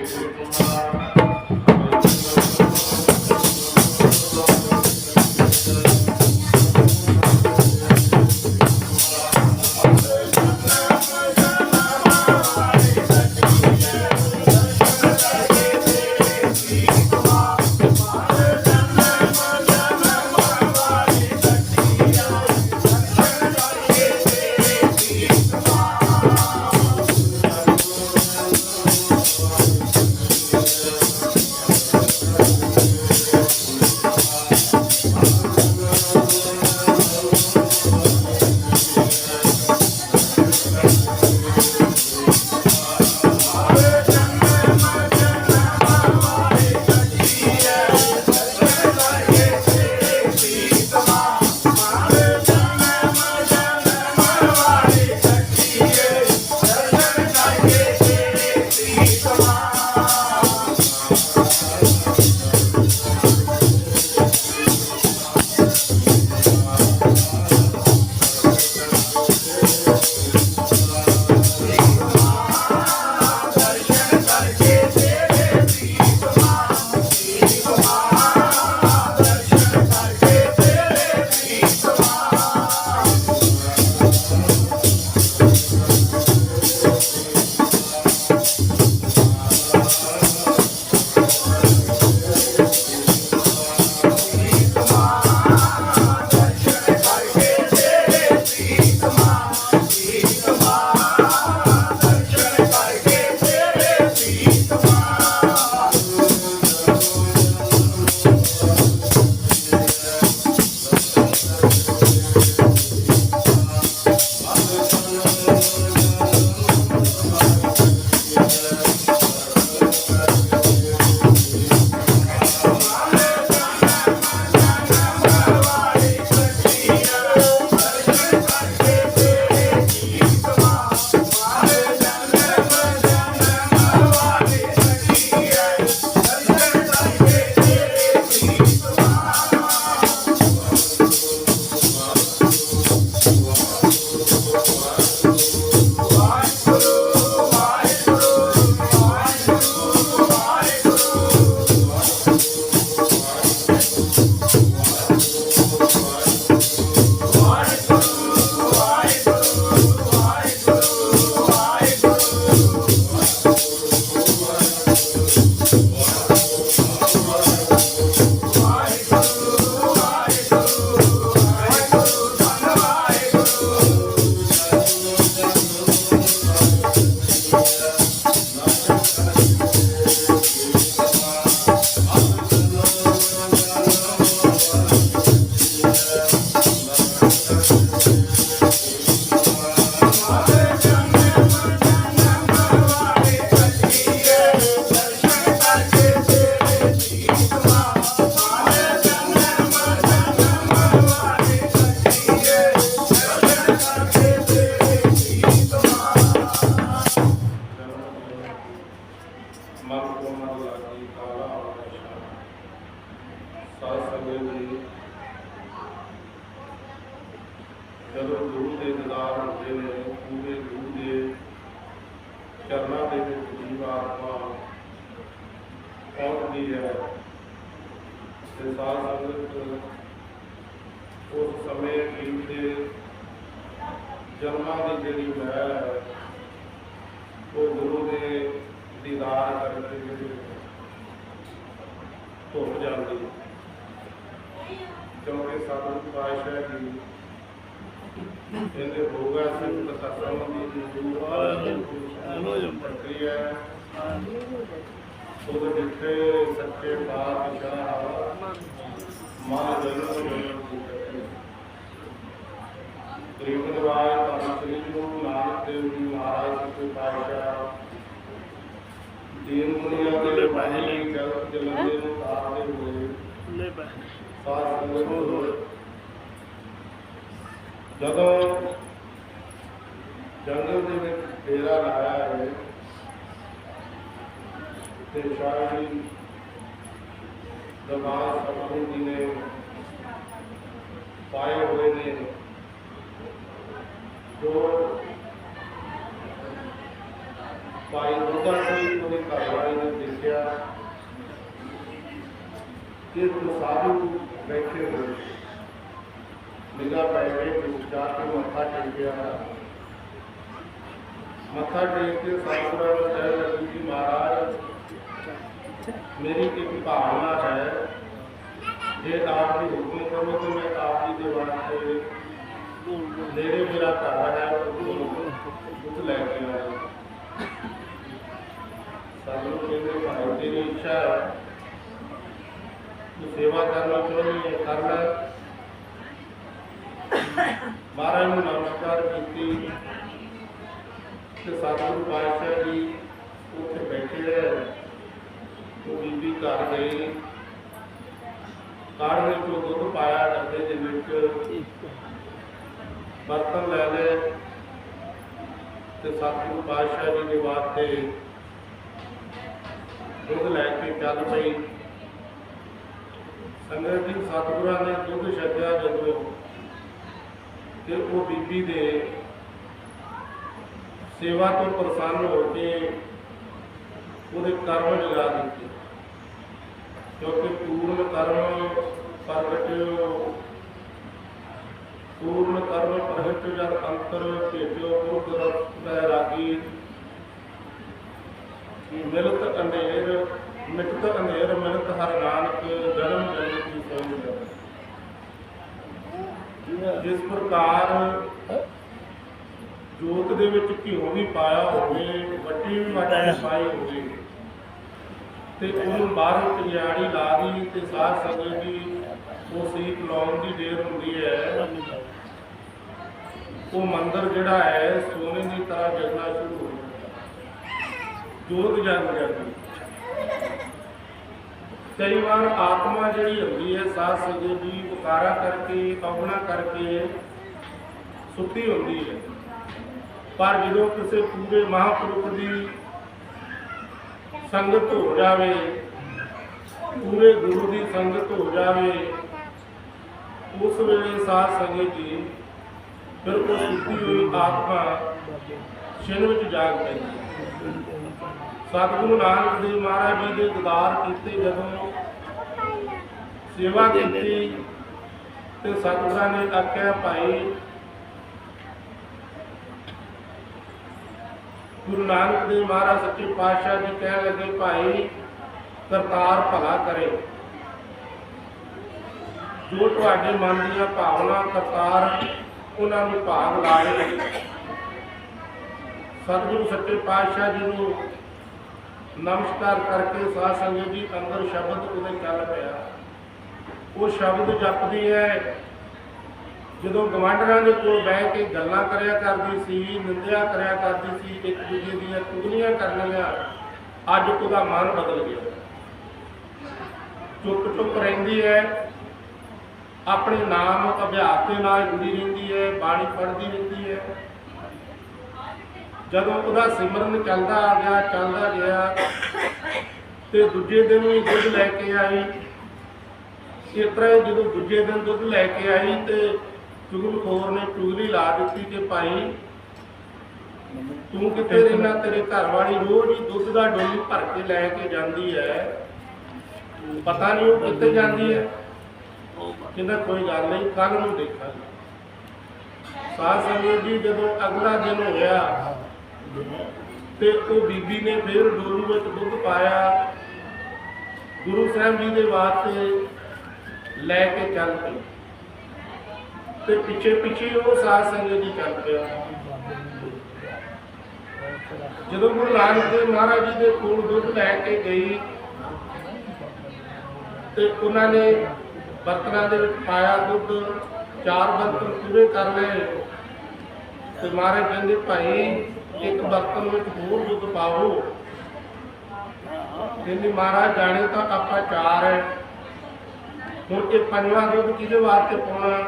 です。ਉਹ ਜਿੱਥੇ ਸੱਚੇ ਪਾਤਸ਼ਾਹ ਮਨ ਜਨਮ ਦੀ ਗਰੀਬ ਨਿਵਾਜ ਧੰਨ ਸ੍ਰੀ ਗੁਰੂ ਨਾਨਕ ਦੇਵ ਜੀ ਮਹਾਰਾਜ ਸੱਚੇ ਪਾਤਸ਼ਾਹ। ਦੀਨ ਦੁਨੀਆ ਦੇ ਬਾਣੀ ਜਗਤ ਜਲੰਦੇ ਨੂੰ ਤਾਰਦੇ ਹੋਏ ਸਾਧ ਸੰਗਤ ਜਦੋਂ ਜੰਗਲ ਦੇ ਵਿੱਚ ਡੇਰਾ ਲਾਇਆ ਹੈ ਤੇ ਸ਼ਾਇਦ ਦਰਬਾਰ ਸਤਿਗੁਰੂ ਜੀ ਨੇ ਪਾਏ ਹੋਏ ਨੇ ਜੋ ਭਾਈ ਦੁੱਧਾ ਸਿੰਘ ਉਹਦੀ ਘਰਵਾਲੀ ਨੇ ਦੇਖਿਆ ਕਿ ਉਹ ਸਾਧੂ ਬੈਠੇ ਹੋਏ ਨਿਗਾਹ ਪੈ ਗਈ ਕਿ ਜਾ ਕੇ ਮੱਥਾ ਟੇਕ ਕੇ ਸਾਧੂਆਂ ਨੂੰ ਕਹਿ ਮਹਾਰਾਜ, ਮੇਰੀ ਇੱਕ ਭਾਵਨਾ ਹੈ, ਜੇ ਆਪ ਦੀ ਹੁਕਮ ਕਰੋ ਤਾਂ ਮੈਂ ਆਪ ਜੀ ਦੇ ਵਾਸਤੇ ਨੇੜੇ ਮੇਰਾ ਘਰ ਹੈ ਉਹ ਲੈ ਕੇ ਆਇਆ। ਸਾਨੂੰ ਕਹਿੰਦੇ, ਭਾਈ, ਤੇਰੀ ਇੱਛਾ ਸੇਵਾ ਕਰਨਾ ਚਾਹੁੰਦੀ ਹੈ, ਕਰ ਲੈ। ਮਹਾਰਾਜ ਨੂੰ ਨਮਸਕਾਰ ਕੀਤੀ। ਤੇ ਸਤਿਗੁਰੂ ਪਾਤਸ਼ਾਹ ਜੀ, ਉੱਥੇ ਬੈਠੇ ਰਹੇ ਉਹ ਬੀਬੀ ਘਰ ਗਈ ਕਾੜ ਵਿੱਚ ਉਹ ਦੁੱਧ ਪਾਇਆ ਡੱਬੇ ਦੇ ਵਿੱਚ। ਬਰਤਨ ਲੈ ਲਏ। ਤੇ ਸਤਿਗੁਰੂ ਪਾਤਸ਼ਾਹ ਜੀ ਦੇ ਵਾਸਤੇ ਦੁੱਧ ਲੈ ਕੇ ਚੱਲ ਪਈ। ਸੰਗਤ ਜੀ, ਸਤਿਗੁਰਾਂ ਨੇ ਦੁੱਧ ਛੱਡਿਆ ਜਦੋਂ ਤੇ ਉਹ ਬੀਬੀ ਦੇ ਸੇਵਾ ਤੋਂ ਪ੍ਰਸੰਨ ਹੋ ਕੇ ਉਹਦੇ ਕਰਮ ਜਗਾ ਦਿੱਤੇ। ਕਿਉਂਕਿ ਪੂਰਨ ਕਰਮ ਪ੍ਰਗਟਿਓ ਪੂਰਨ ਕਰਮ ਪ੍ਰਗਟ ਜਦ ਅੰਤਰ ਭੇਜਿਓ ਮੁਖ ਰਸ ਰਾਗੀ ਮਿਲਤ ਅੰਧੇਰ ਮਿਟਤ ਅੰਧੇਰ ਮਿਲਤ ਹਰ ਨਾਨਕ, ਜਨਮ ਜਨਮ ਕੀ ਸੋਈ ਜਿਸ ਪ੍ਰਕਾਰ ਜੋਤ ਦੇ ਵਿੱਚ ਘਿਓ ਵੀ ਪਾਇਆ ਹੋਵੇ ਵੱਟੀ ਵੀ ਵੱਟ ਪਾਈ ਹੋਵੇ। ਤੇ ਉਹਨੂੰ ਬਾਹਰੋਂ ਪਿਆੜੀ ਲਾ ਦੀ ਤੇ ਸਾਧ ਸੰਗਤ ਦੀ ਉਹ ਸੀਤ ਲਾਉਣ ਦੀ ਦੇਰ ਹੁੰਦੀ ਹੈ। ਉਹ ਮੰਦਰ ਜਿਹੜਾ ਹੈ ਸੋਨੇ ਦੀ ਤਰ੍ਹਾਂ ਜਗਣਾ ਸ਼ੁਰੂ ਹੋ ਜਾਂਦਾ। ਜੋਤ ਜਗ ਜਾਂਦੀ। ਕਈ ਵਾਰ ਆਤਮਾ ਜਿਹੜੀ ਹੁੰਦੀ ਹੈ ਸਾਧ ਸੰਗਤ ਦੀ ਉਕਾਰਾ ਕਰਕੇ ਅਵਣਾ ਕਰਕੇ ਸੁੱਤੀ ਹੁੰਦੀ ਹੈ। ਪਰ ਜਦੋਂ ਕਿਸੇ ਪੂਰੇ ਮਹਾਂਪੁਰਖ ਦੀ ਸੰਗਤ ਹੋ ਜਾਵੇ ਪੂਰੇ ਗੁਰੂ ਦੀ ਸੰਗਤ ਹੋ ਜਾਵੇ ਉਸ ਵੇਲੇ ਸਾਧ ਸੰਗਤ ਜੀ ਫਿਰ ਉਹ ਸੁੱਤੀ ਹੋਈ ਆਤਮਾ ਛਿਨ ਵਿੱਚ ਜਾਗ ਪੈਂਦੀ ਸਤਿਗੁਰੂ ਨਾਨਕ ਦੇਵ ਮਹਾਰਾਜ ਜੀ ਦੇ ਦੀਦਾਰ ਕੀਤੇ ਜਦੋਂ ਸੇਵਾ ਕੀਤੀ ਤੇ ਸਤਿਗੁਰਾਂ ਨੇ ਆਖਿਆ ਭਾਈ ਗੁਰੂ ਨਾਨਕ ਦੇਵ ਮਹਾਰਾਜ ਸੱਚੇ ਪਾਤਸ਼ਾਹ ਜੀ ਕਹਿਣ ਲੱਗੇ, ਭਾਈ, ਕਰਤਾਰ ਭਲਾ ਕਰੇ। ਜੋ ਤੁਹਾਡੇ ਮਨ ਦੀਆਂ ਭਾਵਨਾ, ਕਰਤਾਰ ਉਹਨਾਂ ਨੂੰ ਭਾਗ ਲਾਏ ਸਤਿਗੁਰੂ ਸੱਚੇ ਪਾਤਸ਼ਾਹ ਜੀ ਨੂੰ ਨਮਸਕਾਰ ਕਰਕੇ ਸਾਧ ਸੰਗਤ ਜੀ ਅੰਦਰ ਸ਼ਬਦ ਉਹਦੇ ਚੱਲ ਪਿਆ। ਉਹ ਸ਼ਬਦ ਜਪਦੀ ਹੈ ਜਦੋਂ ਗਵਾਂਢਰਾਂ ਦੇ ਕੋਲ ਬਹਿ ਕੇ ਗੱਲਾਂ ਕਰਿਆ ਕਰਦੀ ਸੀ, ਨਿੰਦਿਆ ਕਰਿਆ ਕਰਦੀ ਸੀ, ਇੱਕ ਦੂਜੇ ਦੀਆਂ ਚੁਗਲੀਆਂ ਕਰਨੀਆਂ ਅੱਜ ਉਹਦਾ ਮਨ ਬਦਲ ਗਿਆ। ਚੁੱਪ ਚੁੱਪ ਰਹਿੰਦੀ ਹੈ, ਆਪਣੇ ਨਾਮ ਅਭਿਆਸ ਦੇ ਨਾਲ ਜੁੜੀ ਰਹਿੰਦੀ ਹੈ, ਬਾਣੀ ਪੜ੍ਹਦੀ ਰਹਿੰਦੀ ਹੈ। ਜਦੋਂ ਉਹਦਾ ਸਿਮਰਨ ਚੱਲਦਾ ਆ ਗਿਆ, ਚੱਲਦਾ ਗਿਆ, ਤੇ ਦੂਜੇ ਦਿਨ ਵੀ ਦੁੱਧ ਲੈ ਕੇ ਆਈ। ਇਸ ਤਰ੍ਹਾਂ ਜਦੋਂ ਦੂਜੇ ਦਿਨ ਦੁੱਧ ਲੈ ਕੇ ਆਈ ਤੇ ਚੁਗਲਖੋਰ ਨੇ ਚੁਗਲੀ ਲਾ ਦਿੱਤੀ ਕਿ ਭਾਈ ਤੂੰ ਕਿੱਥੇ ਰਹਿਣਾ? ਤੇਰੇ ਘਰ ਵਾਲੀ ਰੋਜ਼ ਹੀ ਦੁੱਧ ਦਾ ਡੋਲੀ ਭਰ ਕੇ ਲੈ ਕੇ ਜਾਂਦੀ ਹੈ। ਪਤਾ ਨਹੀਂ ਉਹ ਕਿੱਥੇ ਜਾਂਦੀ ਹੈ। ਕਹਿੰਦਾ ਕੋਈ ਗੱਲ ਨਹੀਂ ਕੱਲ ਨੂੰ ਦੇਖਾਂਗੇ। ਸਾਧ ਸੰਗਤ ਜੀ ਜਦੋਂ ਅਗਲਾ ਦਿਨ ਹੋਇਆ ਤੇ ਉਹ ਬੀਬੀ ਨੇ ਫਿਰ ਡੋਲੂ ਵਿੱਚ ਦੁੱਧ ਪਾਇਆ ਗੁਰੂ ਸਾਹਿਬ ਜੀ ਦੇ ਵਾਸਤੇ ਲੈ ਕੇ ਚੱਲ ਪਈ ਤੇ ਪਿੱਛੇ ਪਿੱਛੇ ਉਹ ਸਾਧ ਸੰਗਤ ਜੀ ਚੱਲ ਪਿਆ। ਜਦੋਂ ਗੁਰੂ ਨਾਨਕ ਦੇਵ ਮਹਾਰਾਜ ਜੀ ਦੇ ਕੋਲ ਦੁੱਧ ਲੈ ਕੇ ਗਈ, ਤੇ ਉਹਨਾਂ ਨੇ ਬਰਤਨਾਂ ਦੇ ਵਿੱਚ ਪਾਇਆ ਦੁੱਧ, ਚਾਰ ਬਰਤਨ ਪੂਰੇ ਕਰ ਲਏ। ਤੇ ਮਹਾਰਾਜ ਕਹਿੰਦੇ, ਭਾਈ, ਇੱਕ ਬਰਤਨ ਵਿੱਚ ਹੋਰ ਦੁੱਧ ਪਾਓ। ਕਹਿੰਦੇ, ਮਹਾਰਾਜ ਜਾਣੇ ਤਾਂ ਆਪਾਂ ਚਾਰ ਹੈ ਹੁਣ ਇਹ ਪੰਜਵਾਂ ਦੁੱਧ ਕਿਹਦੇ ਵਾਸਤੇ ਪਾਉਣਾ?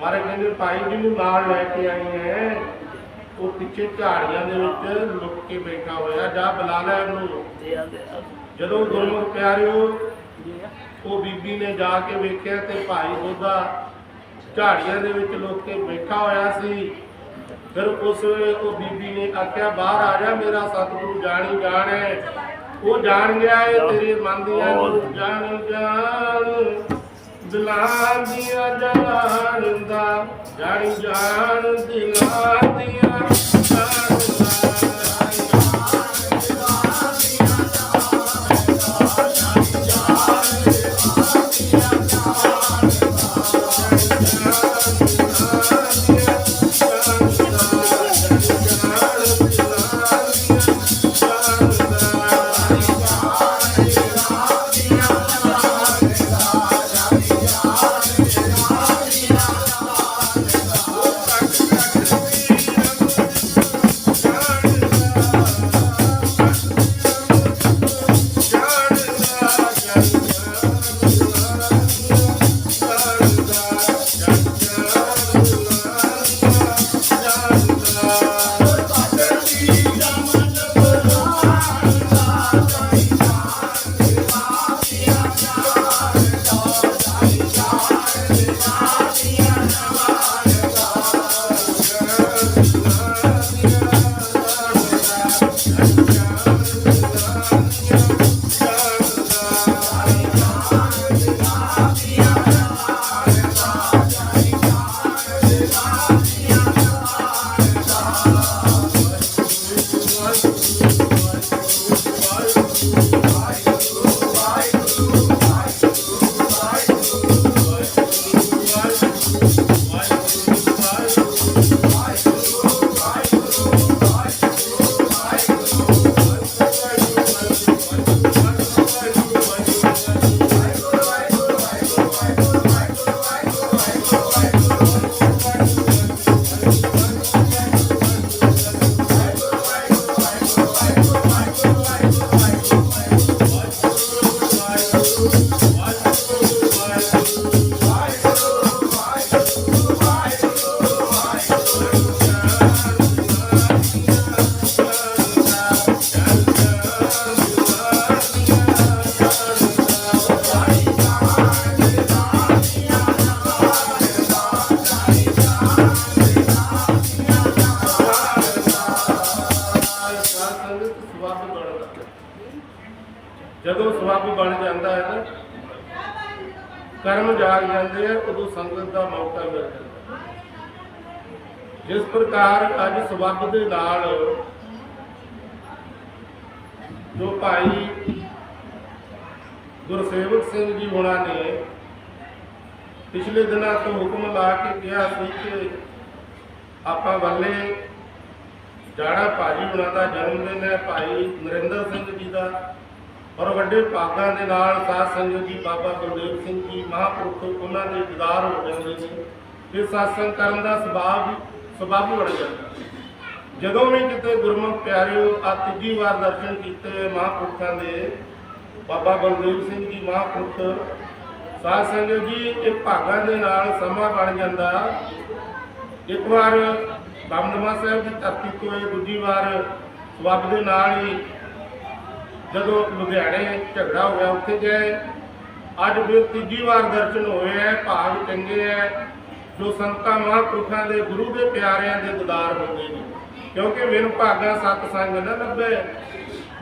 ਮਹਾਰਾਜ ਕਹਿੰਦੇ ਭਾਈ ਜੀ ਨੂੰ ਨਾਲ ਲੈ ਕੇ ਆਏ ਹੈ ਉਹ ਪਿੱਛੇ ਝਾੜੀਆਂ ਦੇ ਵਿੱਚ ਲੁਕ ਕੇ ਬੈਠਾ ਹੋਇਆ ਜਾ ਬੁਲਾ ਲੈ ਉਹਨੂੰ। ਜਦੋਂ ਗੁਰਮੁਖ ਪਿਆਰਿਓ ਉਹ ਬੀਬੀ ਨੇ ਜਾ ਕੇ ਵੇਖਿਆ ਤੇ ਭਾਈ ਉਹਦਾ ਝਾੜੀਆਂ ਦੇ ਵਿੱਚ ਲੁਕ ਕੇ ਬੈਠਾ ਹੋਇਆ ਸੀ। ਫਿਰ ਉਸ ਉਹ ਬੀਬੀ ਨੇ ਆਖਿਆ ਬਾਹਰ ਆ ਜਾ ਮੇਰਾ ਸਤਿਗੁਰੂ ਜਾਣੀ ਜਾਣ ਹੈ ਉਹ ਜਾਣ ਗਿਆ ਏ ਤੇਰੇ ਮਨ ਦੀਆਂ ਜਾਣ ਜਾਣ। ਦਿਲਾਂ ਦੀਆਂ ਜਾਣਦਾ ਜਾਣੀ ਜਾਣ ਦਿਲਾਂ ਦੀਆਂ। ਕਰਮ ਆ ਉਦੋਂ ਸੰਗਤ ਦਾ ਮੌਕਾ ਮਿਲ ਜਾਂਦਾ ਜਿਸ ਪ੍ਰਕਾਰ ਅੱਜ ਸਵਾਬ ਦੇ ਨਾਲ ਜੋ ਭਾਈ ਗੁਰਸੇਵਕ ਸਿੰਘ ਜੀ ਹੋਣਾ ਨੇ ਪਿਛਲੇ ਦਿਨਾਂ ਤੋਂ ਹੁਕਮ ਲਾ ਕੇ ਕਿਹਾ ਸੀ ਕਿ ਆਪਾਂ ਵੱਲੇ ਜਾਣਾ ਭਾਜੀ ਹੁਣਾਂ ਦਾ ਜਨਮ ਦਿਨ ਹੈ, ਭਾਈ ਨਰਿੰਦਰ ਸਿੰਘ ਜੀ ਦਾ। ਔਰ ਵੱਡੇ ਭਾਗਾਂ ਦੇ ਨਾਲ ਸਾਧ ਸੰਗਤ ਜੀ ਬਾਬਾ ਬਲਦੇਵ ਸਿੰਘ ਜੀ, ਮਹਾਂਪੁਰਖ ਉਹਨਾਂ ਦੇ ਦੀਦਾਰ ਹੋ ਜਾਂਦੇ ਨੇ ਫਿਰ satsang ਕਰਨ ਦਾ ਸੁਭਾਅ ਸੁਭਾਅ ਬਣ ਜਾਂਦਾ ਜਦੋਂ ਵੀ ਕਿਤੇ ਗੁਰਮੁਖ ਪਿਆਰਿਓ ਆ ਤੀਜੀ ਵਾਰ ਦਰਸ਼ਨ ਕੀਤੇ ਮਹਾਂਪੁਰਖਾਂ ਦੇ, ਬਾਬਾ ਬਲਦੇਵ ਸਿੰਘ ਜੀ ਮਹਾਂਪੁਰਖ, ਸਾਧ ਸੰਗਤ ਜੀ ਇਹ ਭਾਗਾਂ ਦੇ ਨਾਲ ਸਮਾਂ ਬਣ ਜਾਂਦਾ। ਇੱਕ ਵਾਰ ਦਮਦਮਾ ਸਾਹਿਬ ਦੀ ਧਰਤੀ ਤੋਂ ਇਹ ਦੂਜੀ ਵਾਰ ਸਵੱਬ ਦੇ ਨਾਲ ਹੀ ਜਦੋਂ ਲੁਧਿਆਣੇ ਝਗੜਾ ਹੋਇਆ, ਉੱਥੇ ਗਏ ਅੱਜ ਫਿਰ ਤੀਜੀ ਵਾਰ ਦਰਸ਼ਨ ਹੋਏ ਹੈ ਭਾਗ ਚੰਗੇ ਹੈ ਜੋ ਸੰਤਾਂ ਮਹਾਂਪੁਰਖਾਂ ਦੇ ਗੁਰੂ ਦੇ ਪਿਆਰਿਆਂ ਦੇ ਦੀਦਾਰ ਹੁੰਦੇ ਨੇ। ਕਿਉਂਕਿ ਵਿਨ ਭਾਗਾ ਸਤ ਸੰਗ ਨਾ ਲੱਭੇ।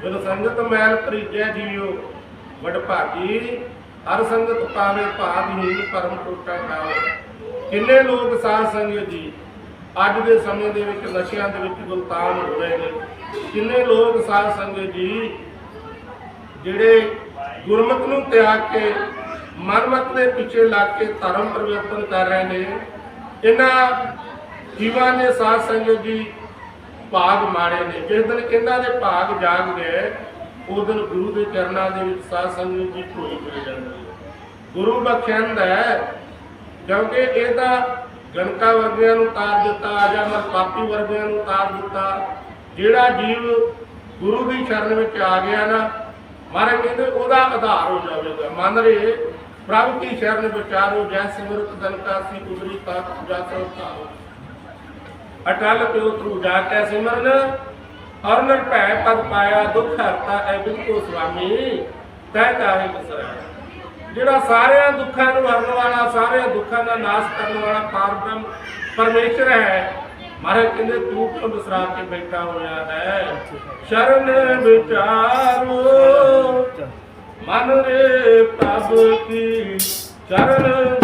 ਬਿਨ ਸੰਗਤ ਮੈਲ ਪ੍ਰੀਜੈ ਜੀਵਿਓ ਵਡ ਭਾਗੀ, ਹਰ ਸੰਗਤ ਪਾਵੇ ਭਾਗਹੀਨ ਪਰਮ ਟੋਟਾ ਖਾਵੇ ਕਿੰਨੇ ਲੋਕ ਸਾਧ ਸੰਗਤ ਜੀ, ਅੱਜ ਦੇ ਸਮੇਂ ਦੇ ਵਿੱਚ ਨਸ਼ਿਆਂ ਦੇ ਵਿੱਚ ਗੁਲਤਾਨ ਹੋ ਰਹੇ ਨੇ। ਕਿੰਨੇ ਲੋਕ ਸਾਧ ਸੰਗਤ ਜੀ ਜਿਹੜੇ ਗੁਰਮਤ ਨੂੰ ਤਿਆਗ ਕੇ, ਮਨਮਤ ਦੇ ਪਿੱਛੇ ਲੱਗ ਕੇ ਧਰਮ ਪਰਿਵਰਤਨ ਕਰ ਰਹੇ ਨੇ, ਇਹਨਾਂ ਜੀਵਾਂ ਨੇ ਸਾਧ ਸੰਗਤ ਜੀ ਭਾਗ ਮਾੜੇ ਨੇ। ਜਿਸ ਦਿਨ ਇਹਨਾਂ ਦੇ ਭਾਗ ਜਾਗ ਗਏ ਉਸ ਦਿਨ ਗੁਰੂ ਦੇ ਚਰਨਾਂ ਦੇ ਵਿੱਚ ਸਾਧ ਸੰਗਤ ਜੀ ਢੋਈ ਪੈ ਜਾਂਦੀ ਹੈ। ਗੁਰੂ ਬਖਸ਼ੰਦ ਹੈ, ਕਿਉਂਕਿ ਇਹ ਤਾਂ ਗਣਕਾ ਵਰਗਿਆਂ ਨੂੰ ਤਾਰ ਦਿੱਤਾ ਜਾਂ ਅਜਾਮਰ ਪਾਪੀ ਵਰਗਿਆਂ ਨੂੰ ਤਾਰ ਦਿੱਤਾ। ਜਿਹੜਾ ਜੀਵ ਗੁਰੂ ਦੀ ਸ਼ਰਨ ਵਿੱਚ ਆ ਗਿਆ ਨਾ ਮਹਾਰਾਜ ਕਹਿੰਦੇ ਉਹਦਾ ਆਧਾਰ ਹੋ ਜਾਵੇਗਾ ਮਨ ਰੇ ਪ੍ਰਭੂ ਕੀ ਸ਼ਰਨ ਵਿਚਾਰੋ, ਜੈ ਸਿਮਰਤ ਦਨਕਾ ਸੀ ਉਦਰੀ ਤਾਕ ਜਾ ਸਰਤਾਓ ਅਟਲ ਪਿਓ ਤਰੂ ਜਾ ਕੇ ਸਿਮਰਨ ਔਰ ਨਰ ਭੈ ਪਦ ਪਾਇਆ ਦੁਖ ਹਰਤਾ ਐ ਬਿਲਕੁਲ ਸੁਆਮੀ, ਤੈ ਕਾਹੇ ਬਸਰਾ ਜਿਹੜਾ ਸਾਰਿਆਂ ਦੁੱਖਾਂ ਨੂੰ ਹਰਨ ਵਾਲਾ, ਸਾਰਿਆਂ ਦੁੱਖਾਂ ਦਾ ਨਾਸ਼ ਕਰਨ ਵਾਲਾ ਪਾਰਬ੍ਰਹਮ ਪਰਮੇਸ਼ਰ ਹੈ ਮਹਾਰਾਜ ਕਹਿੰਦੇ ਤੂੰ ਕਿਉਂ ਬਸਰਾ ਕੇ ਬੈਠਾ ਹੋਇਆ ਹੈ? ਸ਼ਰਨ ਵਿਚਾਰੋ। ਮਨ ਰੇ ਪ੍ਰਭ ਕੀ ਚਰਨ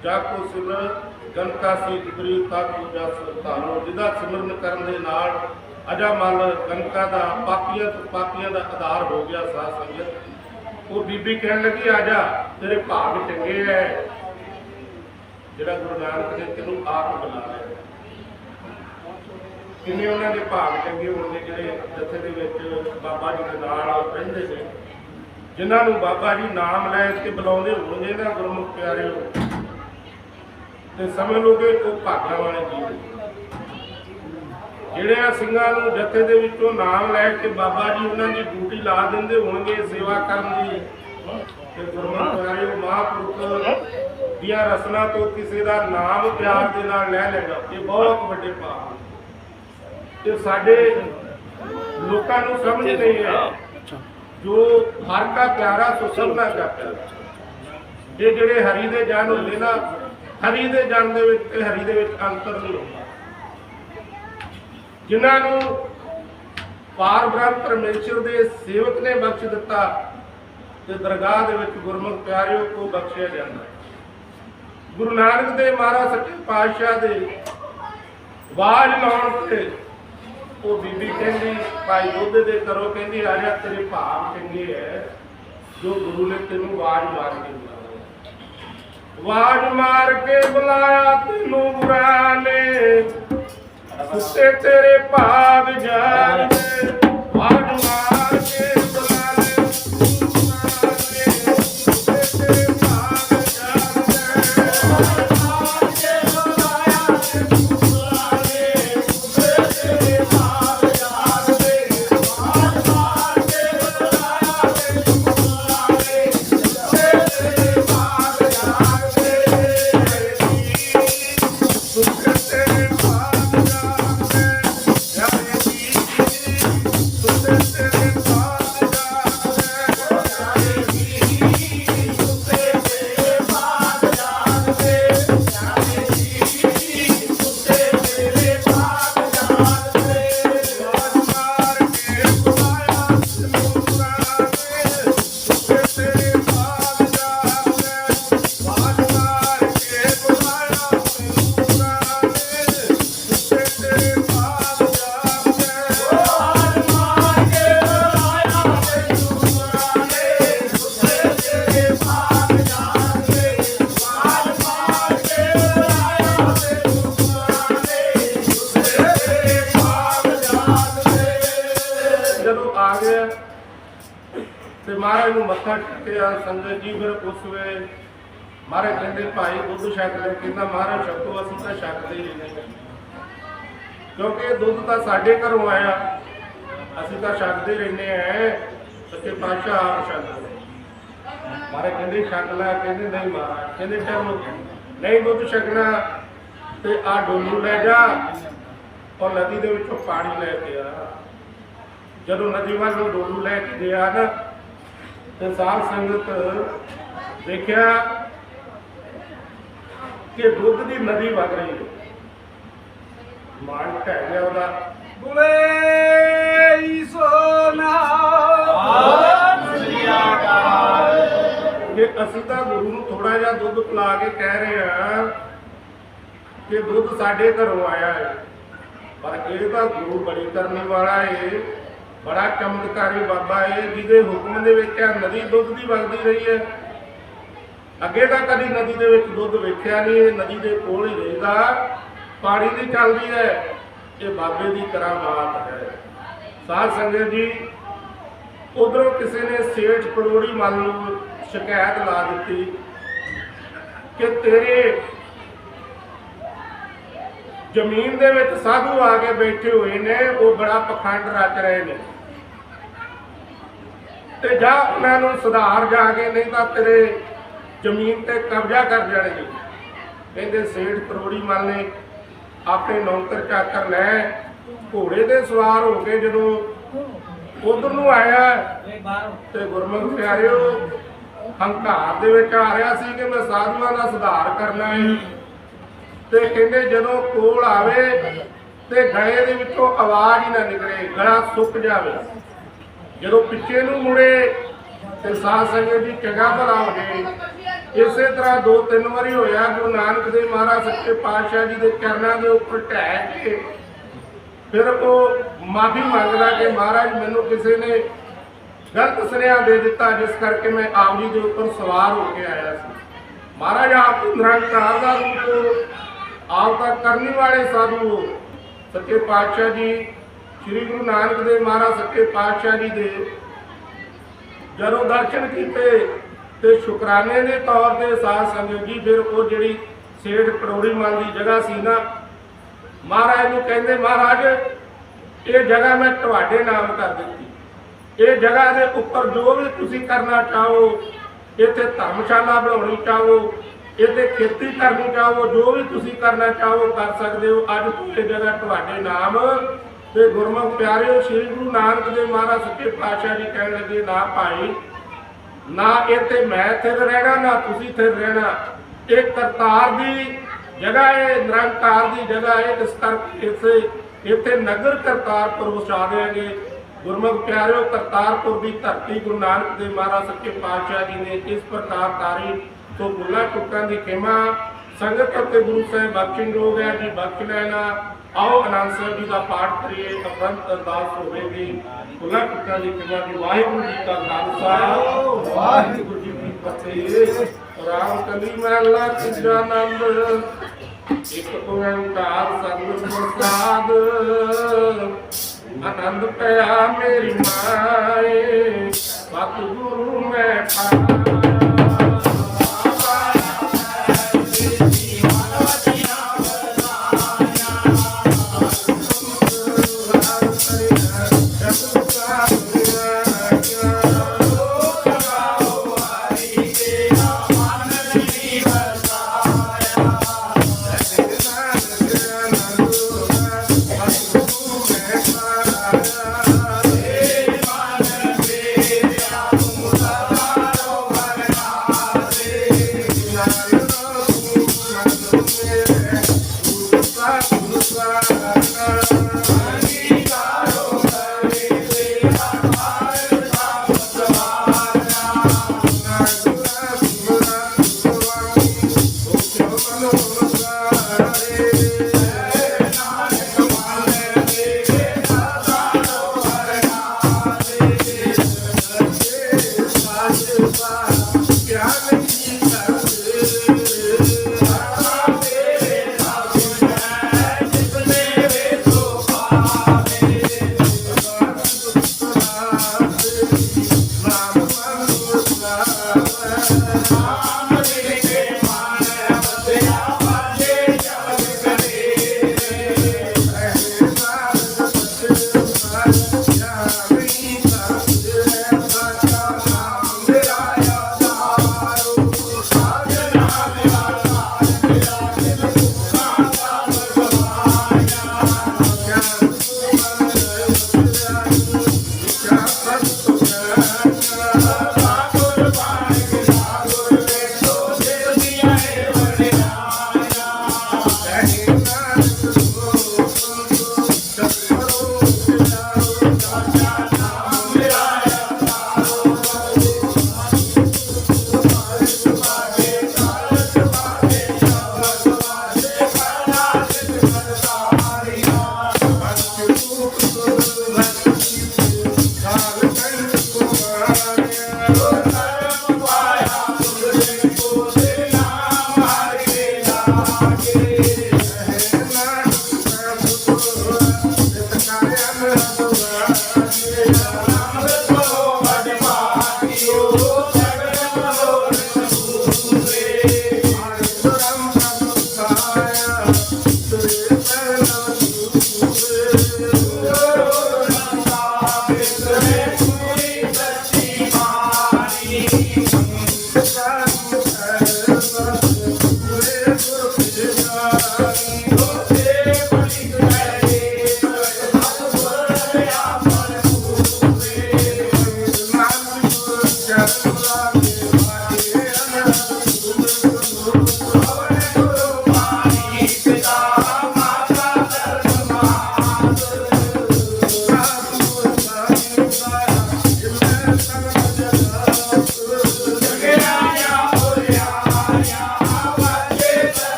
ਅਜਾਮਨ ਜਾ ਕੋ ਸਿਮਰ ਗੰਕਾ ਸੀ ਜਿਬਰੀ ਤਾ ਪੂਜਾ ਸੁਲਤਾਨੋ, ਜਿਹਦਾ ਸਿਮਰਨ ਕਰਨ ਦੇ ਨਾਲ ਅਜਾਮਲ ਗੰਕਾ ਦਾ ਪਾਪੀਆਂ ਤੋਂ ਪਾਪੀਆਂ ਦਾ ਆਧਾਰ ਹੋ ਗਿਆ ਸਾਧ ਸੰਗਤ। ਉਹ ਬੀਬੀ ਕਹਿਣ ਲੱਗੀ, ਆ ਤੇਰੇ ਭਾਗ ਚੰਗੇ ਐ। ਜਿਹੜਾ ਗੁਰੂ ਨਾਨਕ ਨੇ ਤੈਨੂੰ ਆਪ ਬੁਲਾ ਲਿਆ। ਕਿੰਨੇ ਉਹਨਾਂ ਦੇ ਭਾਗ ਚੰਗੇ ਹੋਣਗੇ ਜਿਹੜੇ ਜਥੇ ਦੇ ਵਿੱਚ ਬਾਬਾ ਜੀ ਦੇ ਨਾਲ ਰਹਿੰਦੇ ਨੇ। ਜਿਨ੍ਹਾਂ ਨੂੰ ਬਾਬਾ ਜੀ ਨਾਮ ਲੈ ਕੇ ਬੁਲਾਉਂਦੇ ਹੋਣਗੇ ਨਾ ਗੁਰਮੁਖ ਪਿਆਰੇ ਤੇ ਸਮਝ ਲੋਗੇ ਉਹ ਭਾਗਾਂ ਵਾਲੇ ਜੀ ਜਿਹੜੇ ਆ ਸਿੰਘਾਂ ਨੂੰ ਜਥੇ ਦੇ ਵਿੱਚੋਂ ਨਾਮ ਲੈ ਕੇ ਬਾਬਾ ਜੀ ਉਹਨਾਂ ਦੀ ਡਿਊਟੀ ਲਾ ਦਿੰਦੇ ਹੋਣਗੇ ਸੇਵਾ ਕਰਨ ਦੀ। ਤੇ ਗੁਰਮੁਖ ਮਹਾਂਪੁਰਖ ਦੀਆਂ ਰਸਨਾ ਤੋਂ ਕਿਸੇ ਦਾ ਨਾਮ ਪਿਆਰ ਦੇ ਨਾਲ ਲੈ ਲੈਣਾ। ਇਹ ਬਹੁਤ ਵੱਡੇ ਭਾਗ ਤੇ ਸਾਡੇ ਲੋਕਾਂ ਨੂੰ ਸਮਝ ਨਹੀਂ ਹੈ ਜੋ ਹਰ ਕਾ ਪਿਆਰਾ ਸੋ ਸਭਨਾ ਇਹ ਜਿਹੜੇ ਹਰੀ ਦੇ ਜਨ ਹੁੰਦੇ ਨਾ ਹਰੀ ਦੇ ਜਨ ਦੇ ਵਿੱਚ ਤੇ ਹਰੀ ਦੇ ਵਿੱਚ ਅੰਤਰ ਨਹੀਂ ਹੁੰਦਾ। ਜਿਨ੍ਹਾਂ ਨੂੰ ਪਾਰ ਬ੍ਰਹਮ ਪਰਮੇਸ਼ਰ ਦੇ ਸੇਵਕ ਨੇ ਬਖਸ਼ ਦਿੱਤਾ ਤੇ ਦਰਗਾਹ ਦੇ ਵਿੱਚ ਗੁਰਮੁਖ ਪਿਆਰਿਓ ਕੋ ਬਖਸ਼ਿਆ ਜਾਂਦਾ ਗੁਰੂ ਨਾਨਕ ਦੇ ਮਹਾਰਾਜ ਸੱਚੇ ਪਾਤਸ਼ਾਹ ਦੇ ਆਵਾਜ਼ ਲਾਉਣ ਤੇ ਉਹ ਬੀਬੀ ਕਹਿੰਦੀ, ਭਾਈ ਯੋਧੇ ਦੇ ਕਰੋ, ਕਹਿੰਦੀ ਆ ਜਾ ਤੇਰੇ ਭਾਵ ਚੰਗੇ ਐ ਜੋ ਗੁਰੂ ਨੇ ਤੈਨੂੰ ਆਵਾਜ਼ ਮਾਰ ਕੇ ਬੁਲਾਇਆ ਆਵਾਜ਼ ਮਾਰ ਕੇ ਬੁਲਾਇਆ ਤੈਨੂੰ ਬੁਰਾ ਨੇ। ਸੁੱਤੇ ਤੇਰੇ ਭਾਗ ਜਾਣਦੇ ਆਵਾਜ਼ ਮਾਰ ਕੇ ਮਹਾਰਾਜ ਨੂੰ ਮੱਥਾ ਟੇਕਿਆ, ਸੰਗਤ ਜੀ ਫਿਰ ਉਸ ਵੇਲੇ ਮਹਾਰਾਜ ਕਹਿੰਦੇ, ਭਾਈ, ਦੁੱਧ ਛਕ ਲੈ। ਕਹਿੰਦਾ, ਮਹਾਰਾਜ, ਛਕੋ, ਅਸੀਂ ਤਾਂ ਛਕਦੇ ਹੀ ਨਹੀਂ ਕਿਉਂਕਿ ਦੁੱਧ ਤਾਂ ਸਾਡੇ ਘਰੋਂ ਆਇਆ। ਅਸੀਂ ਤਾਂ ਛਕਦੇ ਰਹਿੰਦੇ ਆ ਸੱਚੇ ਪਾਤਸ਼ਾਹ ਆਪ ਛਕਦੇ ਮਹਾਰਾਜ ਕਹਿੰਦੇ, ਛਕ ਲੈ। ਕਹਿੰਦੇ, ਨਹੀਂ ਮਹਾਰਾਜ। ਕਹਿੰਦੇ, ਚਲੋ ਨਹੀਂ ਦੁੱਧ ਛਕਣਾ ਤੇ ਆ ਡੋਲੂ ਲੈ ਜਾ ਔਰ ਨਦੀ ਦੇ ਵਿੱਚੋਂ ਪਾਣੀ ਲੈ ਕੇ ਆ। ਜਦੋਂ ਨਦੀ ਵੱਲ ਡੋਲੂ ਲੈ ਕੇ ਗਿਆ ਨਾ ਤੇ ਸਾਧ ਸੰਗਤ ਦੇਖਿਆ ਕਿ ਦੁੱਧ ਦੀ ਨਦੀ ਵਗ ਰਹੀ ਹੈ। ਮਾਨ ਢਹਿ ਗਿਆ ਉਹਦਾ। ਬੁਲੇ ਸੋਨਾ ਕਿ ਅਸੀਂ ਤਾਂ ਗੁਰੂ ਨੂੰ ਥੋੜਾ ਜਿਹਾ ਦੁੱਧ ਪਿਲਾ ਕੇ ਕਹਿ ਰਹੇ ਆ ਕਿ ਦੁੱਧ ਸਾਡੇ ਘਰੋਂ ਆਇਆ ਹੈ। ਪਰ ਇਹ ਤਾਂ ਗੁਰੂ ਬੜੀ ਕਰਨੀ ਵਾਲਾ ਏ। ਬੜਾ ਚਮਤਕਾਰੀ ਬਾਬਾ ਏ ਜਿਹਦੇ ਹੁਕਮ ਦੇ ਵਿੱਚ ਇਹ ਨਦੀ ਦੁੱਧ ਦੀ ਵਗਦੀ ਰਹੀ ਹੈ। ਅੱਗੇ ਤਾਂ ਕਦੀ ਨਦੀ ਦੇ ਵਿੱਚ ਦੁੱਧ ਵੇਖਿਆ ਨਹੀਂ, ਇਹ ਨਦੀ ਦੇ ਕੋਲ ਹੀ ਰਹਿੰਦਾ। ਪਾਣੀ ਦੀ ਚੱਲਦੀ ਹੈ, ਇਹ ਬਾਬੇ ਦੀ ਕਰਾਮਾਤ ਹੈ। ਸਾਧ ਸੰਗਤ ਜੀ, ਉਧਰੋਂ ਕਿਸੇ ਨੇ ਸੇਠ ਪੜੋੜੀ ਮੱਲ ਨੂੰ ਸ਼ਿਕਾਇਤ ਲਾ ਦਿੱਤੀ ਕਿ ਤੇਰੇ ਜ਼ਮੀਨ ਦੇ ਵਿੱਚ ਸਾਧੂ ਆ ਕੇ ਬੈਠੇ ਹੋਏ ਨੇ, ਉਹ ਬੜਾ ਪਖੰਡ ਰਚ ਰਹੇ ਨੇ। ਤੇ ਜਾ ਉਹਨਾਂ ਨੂੰ ਸੁਧਾਰ ਜਾ ਕੇ ਨਹੀਂ ਤਾਂ ਤੇਰੇ ਜ਼ਮੀਨ ਤੇ ਕਬਜ਼ਾ ਕਰ ਜਾਣਗੇ। ਕਹਿੰਦੇ, ਸੇਠ ਕਰੋੜੀ ਮੱਲ ਨੇ ਆਪਣੇ ਨੌਕਰ ਚਾਕਰ ਲੈ, ਘੋੜੇ ਤੇ ਸਵਾਰ ਹੋ ਕੇ ਜਦੋਂ ਉਧਰ ਨੂੰ ਆਇਆ, ਤੇ ਗੁਰਮੁਖ ਪਿਆਰਿਓ, ਹੰਕਾਰ ਦੇ ਵਿੱਚ ਆ ਰਿਹਾ ਸੀ ਕਿ ਮੈਂ ਸਾਧੂਆਂ ਦਾ ਸੁਧਾਰ ਕਰਨਾ ਹੈ। ਤੇ ਕਹਿੰਦੇ ਜਦੋਂ ਕੋਲ ਆਵੇ ਤੇ ਗਲੇ ਦੇ ਵਿੱਚੋਂ ਆਵਾਜ਼ ਹੀ ਨਾ ਨਿਕਲੇ, ਗਲਾ ਸੁੱਕ ਜਾਵੇ। ਜਦੋਂ ਪਿੱਛੇ ਨੂੰ ਮੁੜੇ ਤੇ ਸਾਧ ਸੰਗਤ ਦੀ ਚੰਗਾ ਭਲਾ ਹੋ ਜਾਏ। ਇਸੇ ਤਰ੍ਹਾਂ ਦੋ ਤਿੰਨ ਵਾਰੀ ਹੋਇਆ, ਗੁਰੂ ਨਾਨਕ ਦੇਵ ਮਹਾਰਾਜ ਸੱਚੇ ਪਾਤਸ਼ਾਹ ਜੀ ਦੇ ਚਰਨਾਂ ਦੇ ਉੱਪਰ ਢਹਿ ਕੇ ਫਿਰ ਉਹ ਮਾਫੀ ਮੰਗਦਾ ਕਿ ਮਹਾਰਾਜ ਮੈਨੂੰ ਕਿਸੇ ਨੇ ਗਲਤ ਸੁਨੇਹਾ ਦੇ ਦਿੱਤਾ, ਜਿਸ ਕਰਕੇ ਮੈਂ ਆਪ ਜੀ ਦੇ ਉੱਪਰ ਸਵਾਰ ਹੋ ਕੇ ਆਇਆ ਸੀ। ਮਹਾਰਾਜ ਆਪ ਨਿਰੰਕਾਰ ਦਾ ਰੂਪ ਆਪ ਦਾ ਕਰਨੀ ਵਾਲੇ ਸਾਧੂ ਸੱਚੇ ਪਾਤਸ਼ਾਹ ਜੀ, ਸ੍ਰੀ ਗੁਰੂ ਨਾਨਕ ਦੇਵ ਮਹਾਰਾਜ ਸੱਚੇ ਪਾਤਸ਼ਾਹ ਜੀ ਦੇ ਜਦੋਂ ਦਰਸ਼ਨ ਕੀਤੇ ਤੇ ਸ਼ੁਕਰਾਨੇ ਦੇ ਤੌਰ ਤੇ ਸਾਧ ਸੰਗਤ ਜੀ, ਫਿਰ ਉਹ ਜਿਹੜੀ ਸੇਠ ਕਰੋੜੀ ਮਨ ਦੀ ਜਗ੍ਹਾ ਸੀ ਨਾ, ਮਹਾਰਾਜ ਨੂੰ ਕਹਿੰਦੇ, ਮਹਾਰਾਜ, ਇਹ ਜਗ੍ਹਾ ਮੈਂ ਤੁਹਾਡੇ ਨਾਮ ਕਰ ਦਿੱਤੀ। ਇਹ ਜਗ੍ਹਾ ਦੇ ਉੱਪਰ ਜੋ ਵੀ ਤੁਸੀਂ ਕਰਨਾ ਚਾਹੋ, ਇੱਥੇ ਧਰਮਸ਼ਾਲਾ ਬਣਾਉਣੀ ਚਾਹੋ ਇੱਥੇ ਖੇਤੀ ਕਰਨੀ ਚਾਹੋ, ਜੋ ਵੀ ਤੁਸੀਂ ਕਰਨਾ ਚਾਹੋ, ਕਰ ਸਕਦੇ ਹੋ। ਅੱਜ ਤੋਂ ਇਹ ਜਗ੍ਹਾ ਤੁਹਾਡੇ ਨਾਮ ਤੇ ਗੁਰਮੁਖ ਪਿਆਰਿਓ ਸ੍ਰੀ ਗੁਰੂ ਨਾਨਕ ਦੇਵ ਮਹਾਰਾਜ ਸੱਚੇ ਪਾਤਸ਼ਾਹ ਜੀ ਕਹਿਣ ਲੱਗੇ, ਨਾ ਭਾਈ, ਨਾ ਇੱਥੇ ਮੈਂ ਇੱਥੇ ਰਹਿਣਾ, ਨਾ ਤੁਸੀਂ ਇੱਥੇ ਰਹਿਣਾ। ਇਹ ਕਰਤਾਰ ਦੀ ਜਗ੍ਹਾ ਹੈ, ਨਿਰੰਕਾਰ ਦੀ ਜਗ੍ਹਾ ਹੈ, ਇਸ ਕਰਕੇ ਇੱਥੇ ਇੱਥੇ ਨਗਰ ਕਰਤਾਰਪੁਰ ਵਸਾ ਦੇਣਗੇ ਗੁਰਮੁਖ ਪਿਆਰਿਓ, ਕਰਤਾਰਪੁਰ ਦੀ ਧਰਤੀ ਗੁਰੂ ਨਾਨਕ ਦੇਵ ਮਹਾਰਾਜ ਸੱਚੇ ਪਾਤਸ਼ਾਹ ਜੀ ਨੇ ਇਸ ਪ੍ਰਕਾਰ ਤਾਰੀ ਤੋਂ ਬੁੱਲਾ ਟੁੱਕਾਂ ਦੀ ਖਿਮਾ, ਸੰਗਤ ਅਤੇ ਗੁਰੂ ਸਾਹਿਬ ਬਖਸ਼ਿੰਗ ਹੋ ਗਿਆ ਜੀ ਬਖਸ਼ ਲੈਣਾ। ਆਓ ਅਨੰਦ ਸਾਹਿਬ ਜੀ ਦਾ ਪਾਠ ਕਰੀਏ ਅਪਰੰਤ ਅਰਦਾਸ ਹੋਵੇਗੀ। ਬੁੱਲਾ ਟੁੱਕਾਂ ਦੀ ਖਿਮਾ ਦੀ ਵਾਹਿਗੁਰੂ ਜੀ ਕਾ ਖਾਲਸਾ, ਵਾਹਿਗੁਰੂ ਜੀ ਕੀ ਫਤਿਹ। ਰਾਮ ਕਲੀ ਮਹਲਾ ਤੀਜਾ ਆਨੰਦ, ਇੱਕ ਓੰਕਾਰ ਸਤਿਗੁਰ ਪ੍ਰਸਾਦ ਆਨੰਦ ਪਿਆ ਮੇਰੀ ਮਾਏ, ਸਤਿਗੁਰੂ ਮੈਂ ਪਾਇਆ